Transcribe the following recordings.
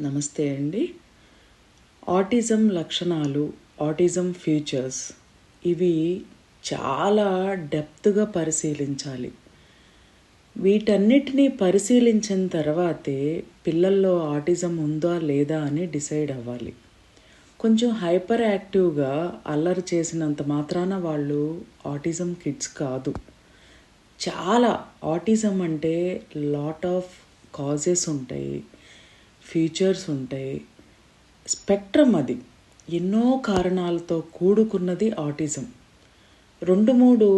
నమస్తే అండి. ఆటిజం లక్షణాలు ఆటిజం ఫ్యూచర్స్ ఇవి చాలా డెప్త్గా పరిశీలించాలి. వీటన్నిటినీ పరిశీలించిన తర్వాతే పిల్లల్లో ఆటిజం ఉందా లేదా అని డిసైడ్ అవ్వాలి. కొంచెం హైపర్ యాక్టివ్గా అల్లరి చేసినంత మాత్రాన వాళ్ళు ఆటిజం కిడ్స్ కాదు. చాలా ఆటిజం అంటే లాట్ ఆఫ్ కాజెస్ ఉంటాయి. ఫీచర్స్ ఉంటాయి స్పెక్ట్రమ్ అది. ఎన్నో కారణాలతో కూడుకున్నది ఆటిజం. రెండు మూడు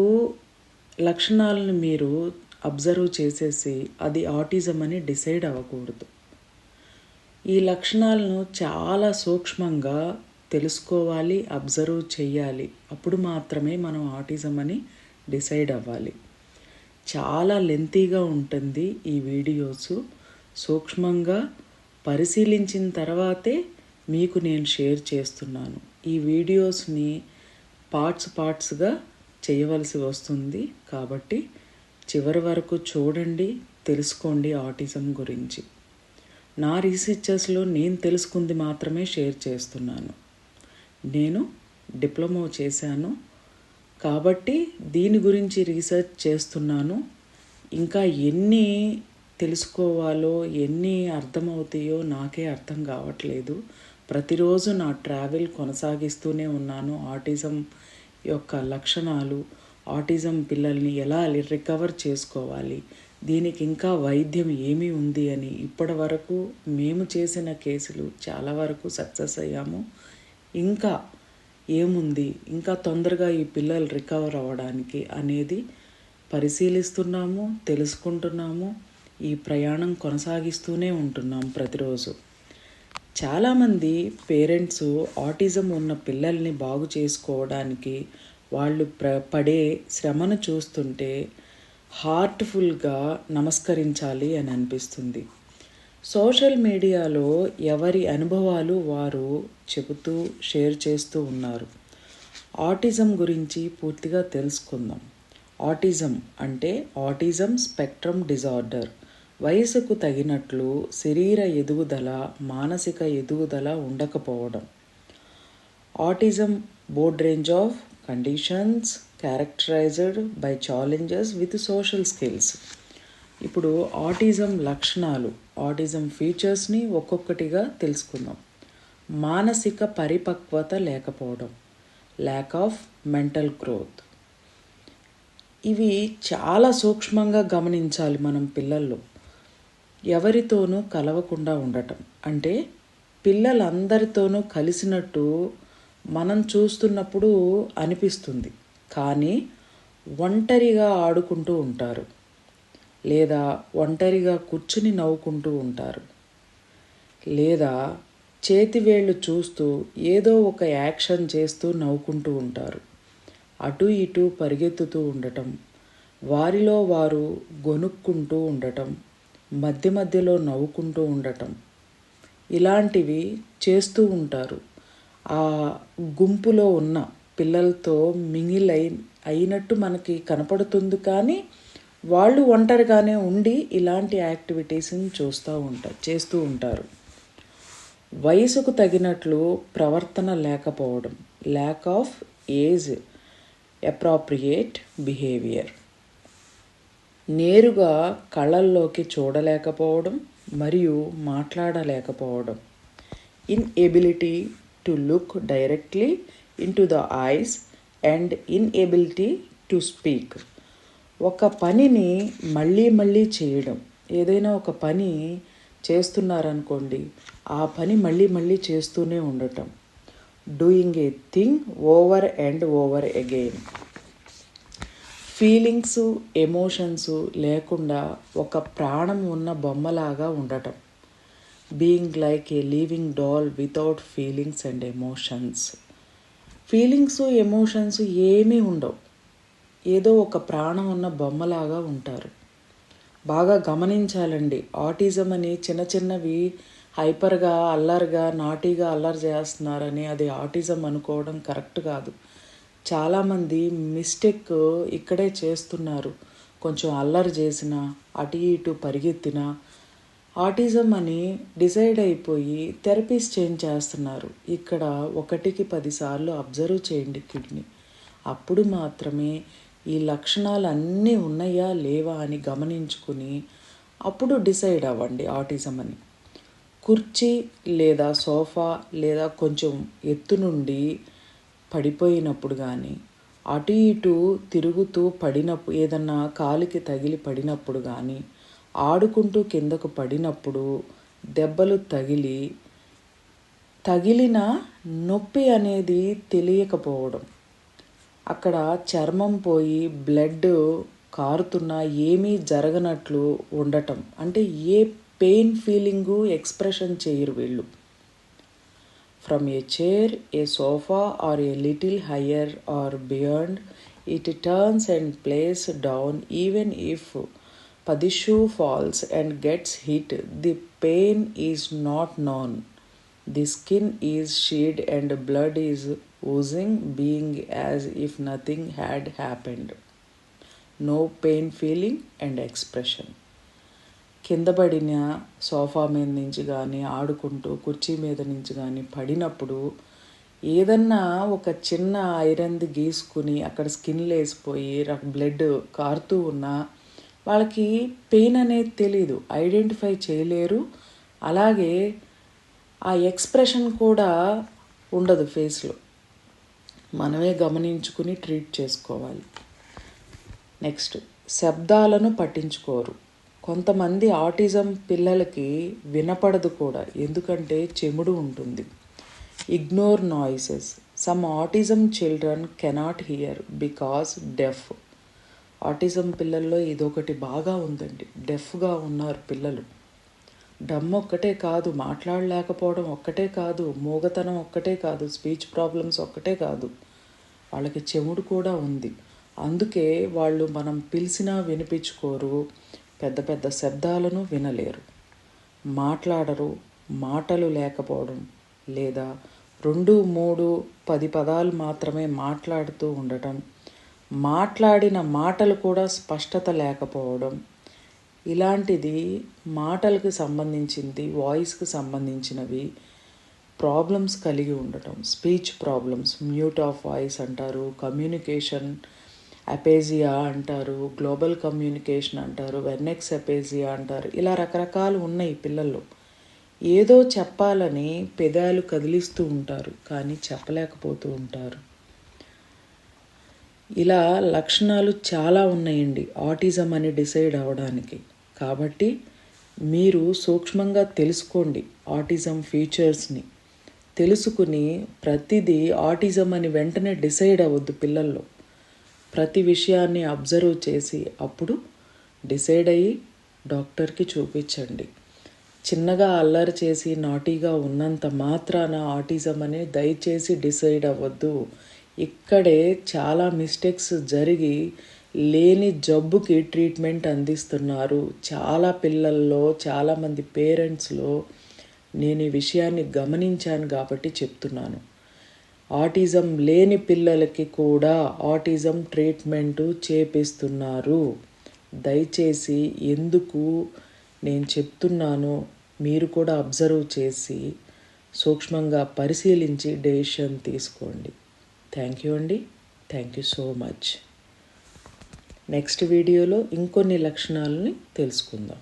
లక్షణాలను మీరు అబ్జర్వ్ చేసేసి అది ఆటిజం అని డిసైడ్ అవ్వకూడదు. ఈ లక్షణాలను చాలా సూక్ష్మంగా తెలుసుకోవాలి అబ్జర్వ్ చేయాలి. అప్పుడు మాత్రమే మనం ఆటిజం అని డిసైడ్ అవ్వాలి. చాలా లెంతీగా ఉంటుంది ఈ వీడియోస్. సూక్ష్మంగా పరిశీలించిన తర్వాతే మీకు నేను షేర్ చేస్తున్నాను. ఈ వీడియోస్ని పార్ట్స్ పార్ట్స్గా చేయవలసి వస్తుంది. కాబట్టి చివరి వరకు చూడండి తెలుసుకోండి ఆటిజం గురించి. నా రీసెర్చర్స్లో నేను తెలుసుకుంది మాత్రమే షేర్ చేస్తున్నాను. నేను డిప్లొమా చేశాను. కాబట్టి దీని గురించి రీసెర్చ్ చేస్తున్నాను. ఇంకా ఎన్ని తెలుసుకోవాలో ఎన్ని అర్థమవుతాయో నాకే అర్థం కావట్లేదు. ప్రతిరోజు నా ట్రావెల్ కొనసాగిస్తూనే ఉన్నాను. ఆటిజం యొక్క లక్షణాలు ఆటిజం పిల్లల్ని ఎలా రికవర్ చేసుకోవాలి దీనికి ఇంకా వైద్యం ఏమి ఉంది అని ఇప్పటి వరకు మేము చేసిన కేసులు చాలా వరకు సక్సెస్ అయ్యాము. ఇంకా ఏముంది? ఇంకా తొందరగా ఈ పిల్లలు రికవర్ అవ్వడానికి అనేది పరిశీలిస్తున్నాము తెలుసుకుంటున్నాము. ఈ ప్రయాణం కొనసాగిస్తూనే ఉంటున్నాం ప్రతిరోజు. చాలామంది పేరెంట్స్ ఆటిజం ఉన్న పిల్లల్ని బాగు చేసుకోవడానికి వాళ్ళు ప్ర పడే శ్రమను చూస్తుంటే హార్ట్ఫుల్గా నమస్కరించాలి అని అనిపిస్తుంది. సోషల్ మీడియాలో ఎవరి అనుభవాలు వారు చెబుతూ షేర్ చేస్తూ ఉన్నారు. ఆటిజం గురించి పూర్తిగా తెలుసుకుందాం. ఆటిజం అంటే ఆటిజం స్పెక్ట్రమ్ డిజార్డర్. వయసుకు తగినట్లు శరీర ఎదుగుదల మానసిక ఎదుగుదల ఉండకపోవడం. Autism broad range of conditions characterized by challenges with social skills. ఇప్పుడు ఆటిజం లక్షణాలు ఆటిజం ఫీచర్స్ని ఒక్కొక్కటిగా తెలుసుకుందాం. మానసిక పరిపక్వత లేకపోవడం ల్యాక్ ఆఫ్ మెంటల్ గ్రోత్ ఇవి చాలా సూక్ష్మంగా గమనించాలి మనం పిల్లల్లో. ఎవరితోనూ కలవకుండా ఉండటం. అంటే పిల్లలందరితోనూ కలిసినట్టు మనం చూస్తున్నప్పుడు అనిపిస్తుంది. కానీ ఒంటరిగా ఆడుకుంటూ ఉంటారు. లేదా ఒంటరిగా కూర్చుని నవ్వుకుంటూ ఉంటారు. లేదా చేతివేళ్ళు చూస్తూ ఏదో ఒక యాక్షన్ చేస్తూ నవ్వుకుంటూ ఉంటారు. అటు ఇటు పరిగెత్తుతూ ఉండటం. వారిలో వారు గొనుక్కుంటూ ఉండటం. మధ్య మధ్యలో నవ్వుకుంటూ ఉండటం. ఇలాంటివి చేస్తూ ఉంటారు. ఆ గుంపులో ఉన్న పిల్లలతో మింగిలై అయినట్టు మనకి కనపడుతుంది కానీ వాళ్ళు ఒంటరిగానే ఉండి ఇలాంటి యాక్టివిటీస్ని చూస్తూ ఉంటారు చేస్తూ ఉంటారు. వయసుకు తగినట్లు ప్రవర్తన లేకపోవడం lack of age appropriate behaviour నేరుగా కళ్ళల్లోకి చూడలేకపోవడం మరియు మాట్లాడలేకపోవడం. Inability to look directly into the eyes and inability to speak ఒక పనిని మళ్ళీ మళ్ళీ చేయడం. ఏదైనా ఒక పని చేస్తున్నారనుకోండి ఆ పని మళ్ళీ మళ్ళీ చేస్తూనే ఉండటం. Doing a thing over and over again feelings emotions లేకుండా ఒక ప్రాణం ఉన్న బొమ్మలాగా ఉండటం. Being like a living doll without feelings and emotions. Feelings emotions ఏమీ ఉండవు. ఏదో ఒక ప్రాణం ఉన్న బొమ్మలాగా ఉంటారు. బాగా గమనించాలండి. ఆటిజం అని చిన్న చిన్నవి హైపర్గా అల్లరిగా నాటీగా అల్లరి చేస్తున్నారని అది ఆటిజం అనుకోవడం కరెక్ట్ కాదు. చాలామంది మిస్టేక్ ఇక్కడే చేస్తున్నారు. కొంచెం అల్లరి చేసిన అటు ఇటు పరిగెత్తిన ఆటిజం అని డిసైడ్ అయిపోయి థెరపీస్ చేంజ్ చేస్తున్నారు. ఇక్కడ ఒకటికి పదిసార్లు అబ్జర్వ్ చేయండి కిడ్నీ. అప్పుడు మాత్రమే ఈ లక్షణాలు అన్నీ ఉన్నాయా లేవా అని గమనించుకుని అప్పుడు డిసైడ్ అవ్వండి ఆటిజం అని. కుర్చీ లేదా సోఫా లేదా కొంచెం ఎత్తు నుండి పడిపోయినప్పుడు కానీ అటు ఇటు తిరుగుతూ పడినప్పుడు ఏదన్నా కాలికి తగిలి పడినప్పుడు కానీ ఆడుకుంటూ కిందకు పడినప్పుడు దెబ్బలు తగిలి తగిలిన నొప్పి అనేది తెలియకపోవడం. అక్కడ చర్మం పోయి బ్లడ్ కారుతున్నా ఏమీ జరగనట్లు ఉండటం. అంటే ఏ పెయిన్ ఫీలింగు ఎక్స్ప్రెషన్ చేయరు వీళ్ళు. from a chair, a sofa, or a little higher or beyond. It turns and plays down even if Padishu falls and gets hit. The pain is not known. The skin is shed and blood is oozing, being as if nothing had happened. No pain feeling and expression. కింద పడిన sofa మీద నుంచి కానీ ఆడుకుంటూ కుర్చీ మీద నుంచి కానీ పడినప్పుడు ఏదన్నా ఒక చిన్న ఐరన్ది గీసుకుని అక్కడ స్కిన్ లేసిపోయి బ్లడ్ కారుతూ ఉన్నా వాళ్ళకి పెయిన్ అనేది తెలీదు. ఐడెంటిఫై చేయలేరు. అలాగే ఆ ఎక్స్ప్రెషన్ కూడా ఉండదు ఫేస్లో. మనమే గమనించుకుని ట్రీట్ చేసుకోవాలి. నెక్స్ట్ శబ్దాలను పట్టించుకోరు. కొంతమంది ఆటిజం పిల్లలకి వినపడదు కూడా. ఎందుకంటే చెముడు ఉంటుంది. Ignore noises some autism children cannot hear because deaf autism పిల్లల్లో ఇదొకటి బాగా ఉందండి. డెఫ్గా ఉన్నారు పిల్లలు. డమ్ ఒక్కటే కాదు మాట్లాడలేకపోవడం ఒక్కటే కాదు మూగతనం ఒక్కటే కాదు స్పీచ్ ప్రాబ్లమ్స్ ఒక్కటే కాదు. వాళ్ళకి చెముడు కూడా ఉంది. అందుకే వాళ్ళు మనం పిలిచినా వినిపించుకోరు. పెద్ద పెద్ద శబ్దాలను వినలేరు. మాట్లాడరు మాటలు లేకపోవడం లేదా రెండు మూడు పది పదాలు మాత్రమే మాట్లాడుతూ ఉండటం మాట్లాడిన మాటలు కూడా స్పష్టత లేకపోవడం. ఇలాంటిది మాటలకు సంబంధించింది వాయిస్కి సంబంధించినవి ప్రాబ్లమ్స్ కలిగి ఉండటం. Speech problems mute of voice అంటారు కమ్యూనికేషన్ అపేజియా అంటారు గ్లోబల్ కమ్యూనికేషన్ అంటారు వెర్నెక్స్ అపేజియా అంటారు. ఇలా రకరకాలు ఉన్నాయి పిల్లల్లో. ఏదో చెప్పాలని పెదాలు కదిలిస్తూ ఉంటారు కానీ చెప్పలేకపోతూ ఉంటారు. ఇలా లక్షణాలు చాలా ఉన్నాయండి ఆటిజం అని డిసైడ్ అవ్వడానికి కాబట్టి మీరు సూక్ష్మంగా తెలుసుకోండి ఆటిజం ఫీచర్స్ని. తెలుసుకుని ప్రతిదీ ఆటిజం అని వెంటనే డిసైడ్ అవ్వద్దు పిల్లల్లో. ప్రతి విషయాన్ని అబ్జర్వ్ చేసి అప్పుడు డిసైడ్ అయ్యి డాక్టర్కి చూపించండి. చిన్నగా అల్లరి చేసి నాటీగా ఉన్నంత మాత్రాన ఆటిజం అని దయచేసి డిసైడ్ అవ్వద్దు. ఇక్కడే చాలా మిస్టేక్స్ జరిగి లేని జబ్బుకి ట్రీట్మెంట్ అందిస్తున్నారు. చాలా పిల్లల్లో చాలామంది పేరెంట్స్లో నేను ఈ విషయాన్ని గమనించాను కాబట్టి చెప్తున్నాను. ఆటిజం లేని పిల్లలకి కూడా ఆటిజం ట్రీట్మెంటు చేపిస్తున్నారు. దయచేసి ఎందుకు నేను చెప్తున్నానో మీరు కూడా అబ్జర్వ్ చేసి సూక్ష్మంగా పరిశీలించి డెసిషన్ తీసుకోండి. థ్యాంక్ యూ అండి. Thank you so much. Next వీడియోలో ఇంకొన్ని లక్షణాలని తెలుసుకుందాం.